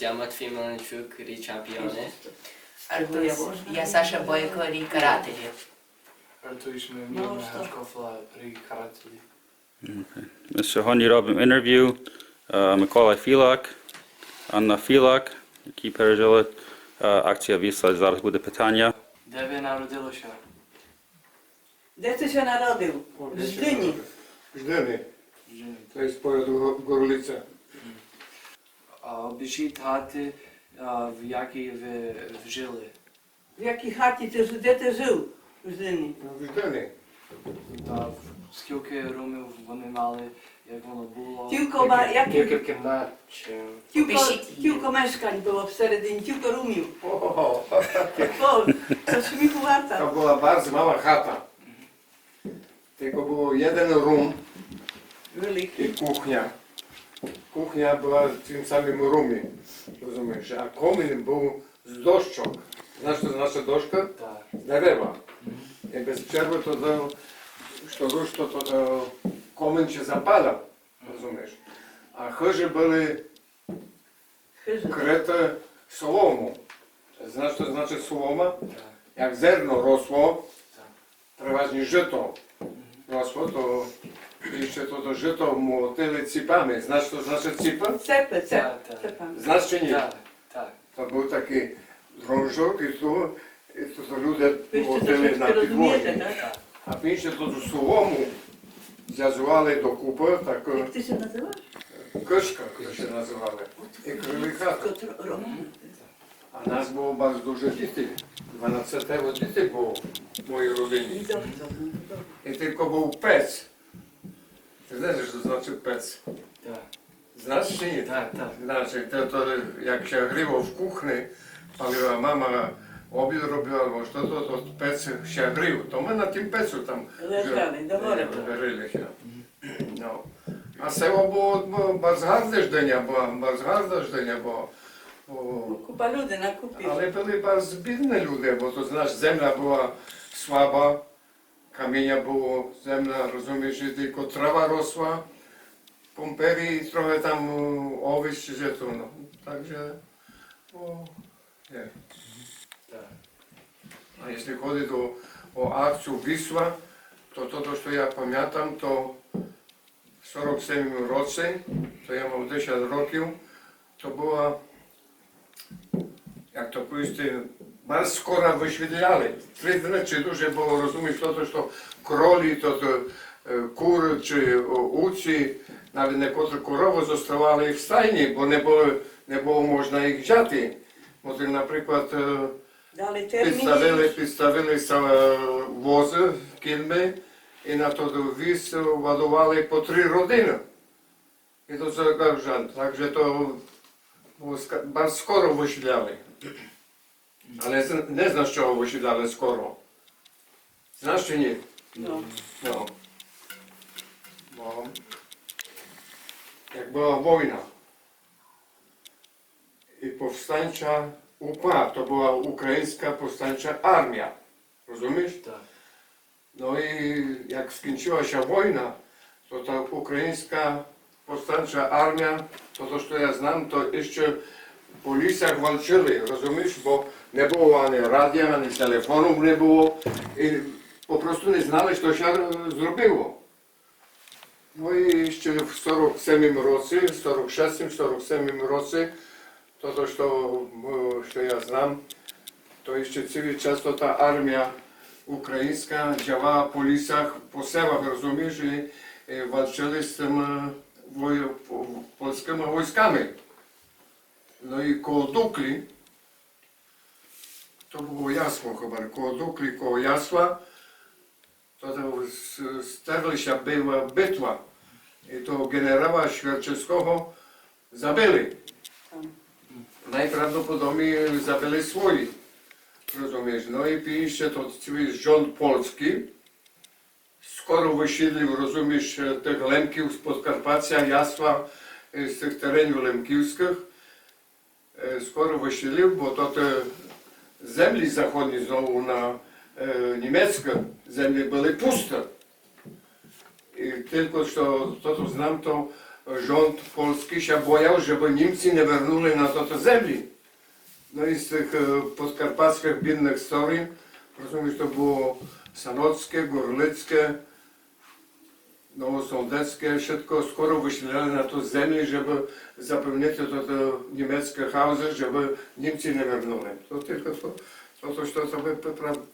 Ja Matwiej Malenczuk, Ri Czampiony. Артур, я Саша Бойко, Рій Карателі. Артуїшми Ну, мірна що? Гашкофла Рі Карателі. Ми Сьогодні робимо інтерв'ю Микола Філак, Анна Філак, які пережили акція Вісла. Зараз буде питання. Де ви народилося? Де ти się народив? В Ждині. Ждени, Жені. to jest powiat Хати, а, в якій ви жили. В якій хаті ти ж- де ти жив? В Ждині. W Żdeny. Та скільки румів вони мали, як воно було. Тільки які- Kilka kiemnat. czy- Тільки, тільки мешкань було всередині, тільки румів. O, О, це сміху to варта. była bardzo mała chata. Tylko było jeden room Великий. i kuchnia. Kuchnia była w tym samym roomie, rozumiesz? A komin był z doszczą. Znasz co znaczy doszka? Так. Z drzewa. I bez przerwy to, to što rusz, to, to, to komin się zapadał, rozumiesz? A chyży były Хижа. kryte sołomą. Znasz co znaczy sołoma? Так. Jak zerno rosło, Tak. przeważnie żyto rosło, to jeszcze to, to żyto młotyli cipami. Znasz co znaczy cipy? Цепи, цеп. Так, так. Цепами. Znasz czy nie? Так, так. To był taki drążok i tu, i tu to ludzie Ви ще młotyli трошки na розумієте, підлозі. так? A pięście to do sołomu zjazували do kupy, taką Як ти się називаєш? to się nazywały. I kryli chatę. A nas było bardzo dużo dzieci. 12 dzieci było w mojej rodzinie. I tylko był pec. Znasz, co to znaczy pec? Так. Znasz czy nie? Так, так. To jak się gryło w kuchni, paliła mama, obiad robiła albo co, to, to pec się grył. To my na tym pecu tam Leżali, do góry. gryli się. No. A була bardzo гарна ждення, бо, бо Купа людей на купі. Ale byli bardzo biedni ludzie, bo to znaczy ziemia była słaba, kamienia było zemna, rozumiesz, że tylko trawa rosła, pompery i trochę tam owiec czy że to, no. Także, o, nie. Tak. A jeśli chodzi do, o akcję Wisła, to to, to co ja pamiętam, to w 47 roku, to ja mam 10 roków, to była, jak to powiedzieć, duże było rozumieć to, to, to kroli, to, to e, kury czy uci, nawet niektóre korowy zostawali w stajni, bo nie było, nie było można ich wziąć. Bo tak na przykład e, Дали Підставили, підставили вози кільми і на той віз ладували по три родини. І то це так же то було скоро вишляли. Ale nie znasz, znaš čo hovoríš, skoro. Znasz czy nie? No. No. Bo, jak była wojna i powstańcza UPA, to była ukraińska powstańcza armia. Rozumiesz? Tak. No i jak skończyła się wojna, to ta ukraińska powstańcza armia, to to, co ja znam, to jeszcze po lisach walczyli, rozumiesz? Bo było ani radia, ani telefonów nie było i po prostu nie znali, co się zrobiło. No i jeszcze w 47 roku, 46, 47 roku, to to, co, co ja znam, to jeszcze cały czas to ta armia ukraińska działała po lisach, po sewach, rozumiesz, i e, walczyli z tym e, woj, po, polskimi wojskami. No i koło Dukli, to było jasło chyba, koło Dukli, koło jasła, to, to s- sterli się była bitwa. I to generała Świerczewskiego zabili. Najprawdopodobniej zabili swoich. Rozumiesz? No i pisze to cały rząd polski. Skoro wysiedlił, rozumiesz, tych Lemkiów z Podkarpacia, Jasła, e, z tych terenów lemkiewskich, e, skoro wysiedlił, bo to te землі zachodnie znowu na e, niemieckie, землі puste. I tylko, co to, to znam, to rząd polski się bojał, żeby Niemcy nie wernuli na to, to ziemi. No i z tych e, podkarpackich biednych historii, rozumiesz, to było sanockie, gorlickie, nowosądeckie, wszystko skoro wyśleli na to ziemię, żeby zapewnić to, to niemieckie hauzy, żeby Niemcy nie wernuli. To tylko to, to coś, to sobie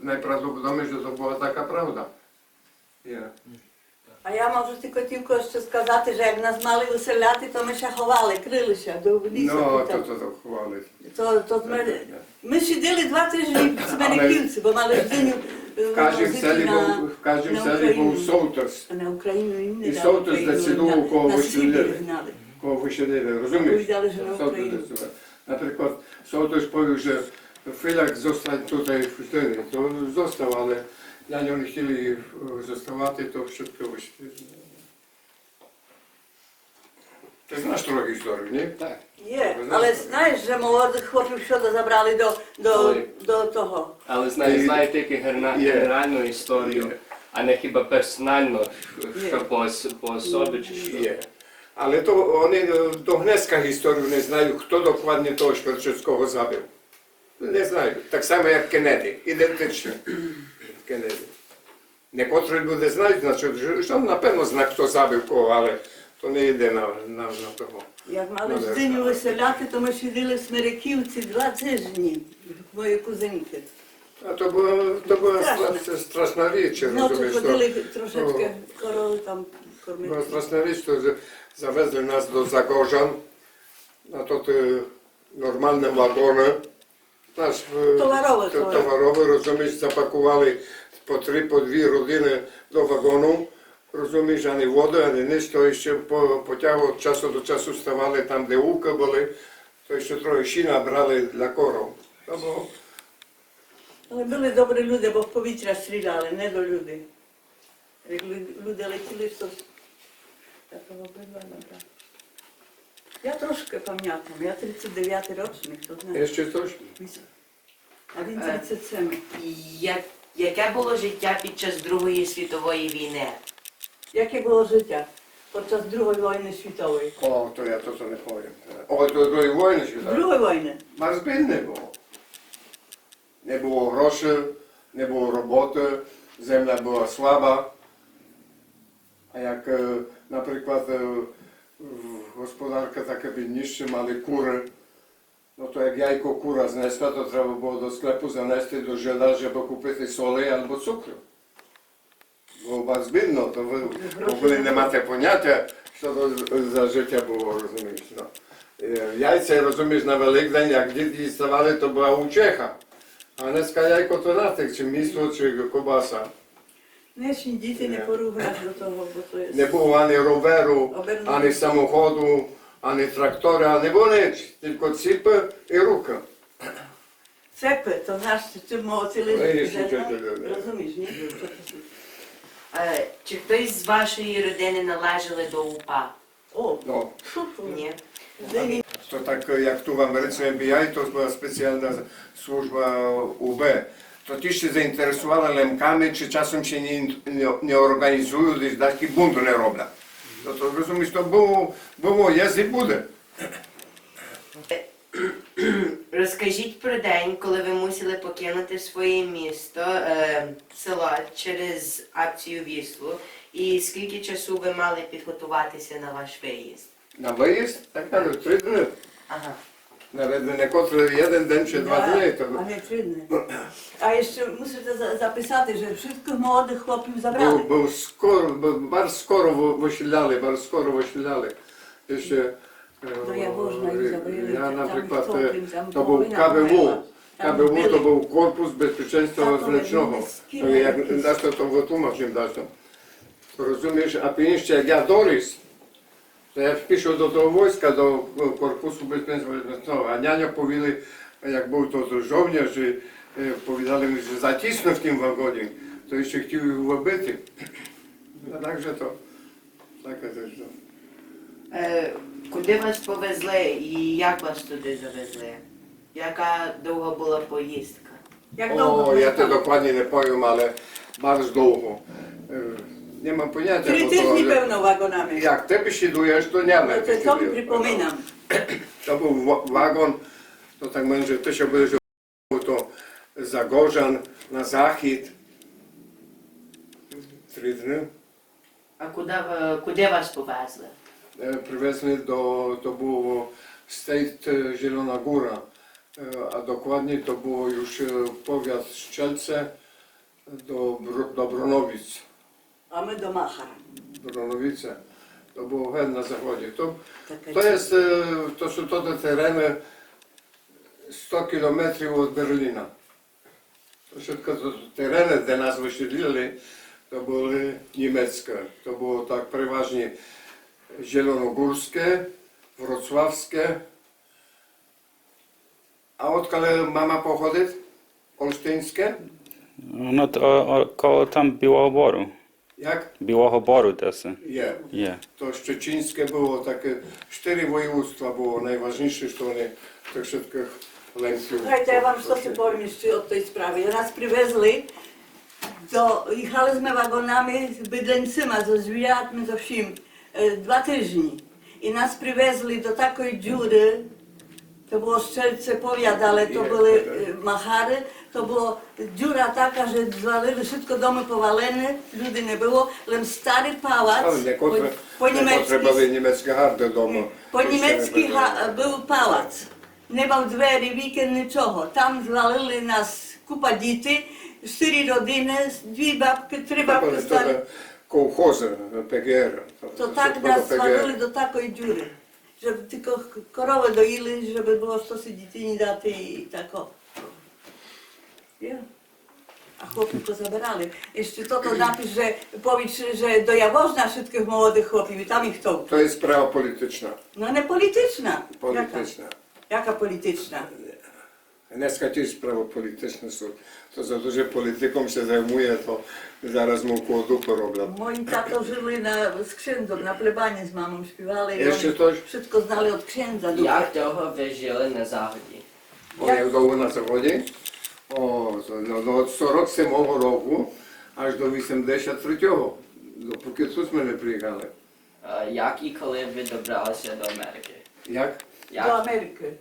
najprawdopodobniej, że to była taka prawda. Yeah. А я можу тільки тільки ще сказати, що як нас мали уселяти, то ми ще ховали, крилися до лісу. No, to to, to. То, то ми, ми сиділи два тижні в Семениківці, бо мали ждиню W każdym celi był, w każdym na celi był Ukrainie. sołtys, на Україну і не І зацілував на- кого на Сибір виселили. гнали. koło wysiedliwe, rozumiesz? Powiedzieli, że na Sołtys Ukrainie. decydował. Na przykład sołtys powiedział, że Filak zostań tutaj w Sztynie, to został, ale dla niego nie chcieli e, zostawać, to wszystko wyświetlili. Ty znasz trochę historii, nie? Так. Є, але знаєш, що молодих хлопців що забрали до, до, Ой. до того. Але знаю, І- знаю тільки герна- Є. генеральну історію, Є. а не хіба персонально, Є. що по, ос- по особі чи що. Ale to oni e, do Gneska historii nie znają, kto dokładnie toho Szwerczyckiego zabił. Nie znają. Tak samo jak Kennedy. Identycznie. Kennedy. Niektórzy ludzie znają, znaczy, że- że on na pewno zna, kto to nie idzie na, na, na tego. Як мали Ну, да. ждиню виселяти, то ми сиділи в Смиряківці два тижні, мої. A to była, to była Straszne. straszna, straszna rzecz, Ночі? To, ходили трошечки корови там кормити. zawezli nas do Zagorzan na to te normalne wagony. Nasz e, Towarowe, to, towarowe. towarowe, rozumiesz, zapakowali po trzy, po dwie rodziny do wagonu. Rozumiesz, ani wodę, ani nic, to jeszcze po, pociągu od czasu do czasu stawali tam, gdzie łółka były, to jeszcze trochę sina brali dla korów. To było, Але були добрі люди, бо в повітря стріляли, не до людей. Як люди летіли, то набрали. Я трошки пам'ятаю, я 39 рочник, то знаю. jeszcze coś? А він 37. Яке було життя під час Другої світової війни? II wojny światowej? O, to ja to co nie powiem. O, do drugiej wojny się zaczęło. II wojny. Bardzo biedne było. Nie było groszy, nie było roboty, ziemia była słaba. A jak e, na przykład e, w gospodarkę takie biedniejsze mali kury, no to jak jajko kura znesła, to trzeba było do sklepu zanести do żyla, żeby kupić soli albo cukru. Bardzo biedno, to wy w ogóle nie macie pojęcia, co to za życie było, rozumiesz, no. E, Jajce, rozumiesz, na Wielkdzień, jak dzieci stawali, to była uciecha. A dneska jajko to na tych, czy mięso, czy kobasa. Днешні діти не Ні. порівняєш до того, бо то є. Było ani roweru, Obernowy. ani samochodu, ani traktora, nie było nic. Tylko cipy i ruka. Цепи, то Ну, і що це таке? Розумієш, ні? Е, Чи хтось з вашої родини належали до УПА? О, No. Ні. Ні. to tak jak tu w Ameryce FBI, to była specjalna służba UB. To ci się zainteresowali lemkami, czy czasem się nie, nie, nie organizują, gdyż taki bunt nie robią. No to rozumiesz, to było, było, jest i буде. Розкажіть про день, коли ви мусили покинути своє місто, е, село через акцію Віслу. І скільки часу ви мали підготуватися на ваш виїзд? Na wyjazd? Tak, tak, trzy dni. Ага. Nawet niektórzy jeden dzień czy dwa Да, dni. To... А не три дні. А ще мусите за- записати, що всіх молодих хлопців забрали. był skoro, był, bardzo skoro wy- wysiedlali, bardzo skoro wysiedlali. Jeszcze, e, No ja można ich zabrali, ja tam na przykład, co, e, tym tam to był wojna KBW. była. Tam KBW to byli. był Korpus Bezpieczeństwa Tak, Wewnętrznego. ale To nie jak z dasz to, to wytłumaczę dasz to. Rozumiesz, a pieniądze jak ja Doris, to ja wpiszę do tego wojska, do Korpusu Bezpieczeństwa Wewnętrznego, a niania powiedzieli, jak był to, to żołnierz, że e. Е, куди вас повезли і як вас туди завезли? Яка довга була поїздка? Як довго O, вони ja to там? dokładnie nie powiem, ale bardzo długo. E, nie mam pojęcia, Три bo тижні, to, певно, вагонами. jak ty wysiadujesz, to nie Ну, lepiej. Це то тобі. припоминам. To był wa- wagon, to tak będzie, to się będzie to Zagorzan na zachód. Три дні. А куди, ви- куди вас повезли? E, Привезли to było State e, Zielona Góra, e, a dokładnie to było już e, powiat Szczelce do, do Bronowic. А ми до Махара. Bronowice. To było hen na zachodzie. To, to, jest, e, to są to te tereny 100 km od Berlina. To wszystko to tereny, gdzie nas wysiedlili, to były niemieckie. To było tak przeważnie zielonogórskie, wrocławskie. A od odkąd mama pochodzi? Olsztyńskie? No to o- około tam Białoboru. Jak? Białoboru też. Je. Je. To szczecińskie było takie, cztery województwa było najważniejsze, że one tak tych wszystkich lęknił. Słuchajcie, ja wam coś powiem jeszcze od tej sprawy. Raz przywiezli, to jechaliśmy wagonami z Bydlęcyma, ze Zwijatmy, ze wsim. E, dwa tygodnie. I nas привезли do takiej dziury, to było Szczelce powiat, ale to Nie, były tak. e, Machary, to była dziura taka, że zwalili wszystko domy powalone, ludzi nie było, ale stary pałac, Ale nie, po, kontra, po nie niemiecki potrzebowały niemieckie hardy domu. po niemiecki ha- był pałac. Nie kołchozy PGR. To tak nas smarzyli do takiej dziury, żeby tylko korowę doili, żeby było stosy dzieci daty i tako. Ja. A chłopi to zabierali. Jeszcze to to napis, że powiedz, że do Jaworzna wszystkich młodych chłopi, i tam ich to. To jest sprawa polityczna. No nie polityczna. Polityczna. Jaka, Jaka polityczna? Dneska też sprawy polityczne są. To za dużo polityką się zajmuje, to zaraz mu koło dupy robią. Moi tato żyli na, z księdzem, na plebanie z mamą śpiewali i Jeszcze coś? wszystko znali od księdza. dużo. Jak długo wy żyli na zachodzie? Bo jak długo na zachodzie? O, to, no, no od 47 roku aż do 83. Dopóki tuśmy nie przyjechali. Е, Як і коли ви добралися до Америки? Jak? Do Як, Ameryki. е,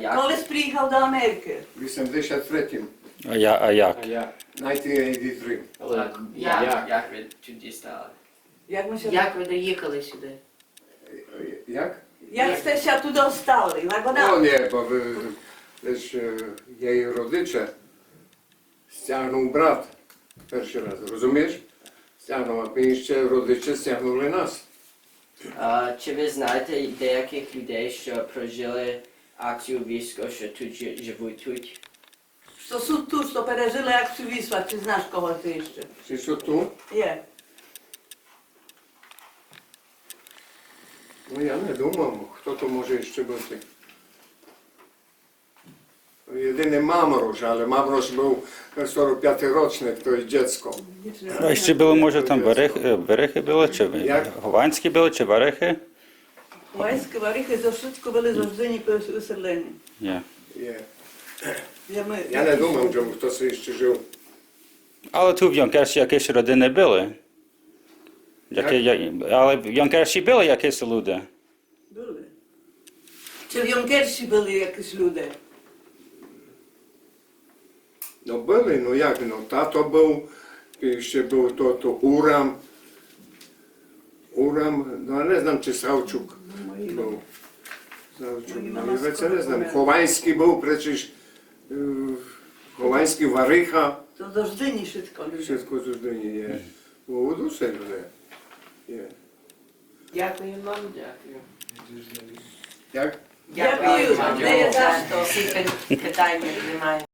як, Koleś przyjechał do Ameryki. W 83. А, я, а як? 1983. Так, як, як ви туди стали? Jak my się... Як ви доїхали сюди? Jak? Jak ste się tu dostali? No Wagonami. nie, bo wy, też e, jej rodzice ściągnął brat pierwszy raz, rozumiesz? Ściągnął, a jeszcze rodzice ściągnęli nas. Е, Чи ви знаєте деяких людей, що прожили акцію військо, що тут жи- живуть тут? To są tu, to пережили jak przy Wisła. Czy znasz kogoś ty jeszcze? Czy są tu? Nie. No ja nie думam, kto to może jeszcze być. Jedyny Mamroż, ale Mamroż był 45 rocznik, to jest dziecko. Nie А ще були, може, там варихи, варихи були, чи гованські були, чи варихи? Byli zrodzeni wyseleni. Є. Nie. Ja, my, Ja nie думam, że ktoś jeszcze żył. Але тут в Йонкерсі якісь родини були. Які, я- але в Йонкерсі були якісь люди. Były. Czy w Junkersi byli jakieś ludzie? No byli, no jak, no tato był, jeszcze był to, to Uram, Uram, no nie znam czy Sałczuk Był przecież, yy, Chowański, Warycha, To do Żdyni wszystko ludzie. wszystko z Żdyni, nie. Było dużo ludzi. Nie. Дякую вам. Дякую. Jak? Дякую, не є за що. Всі питання немає.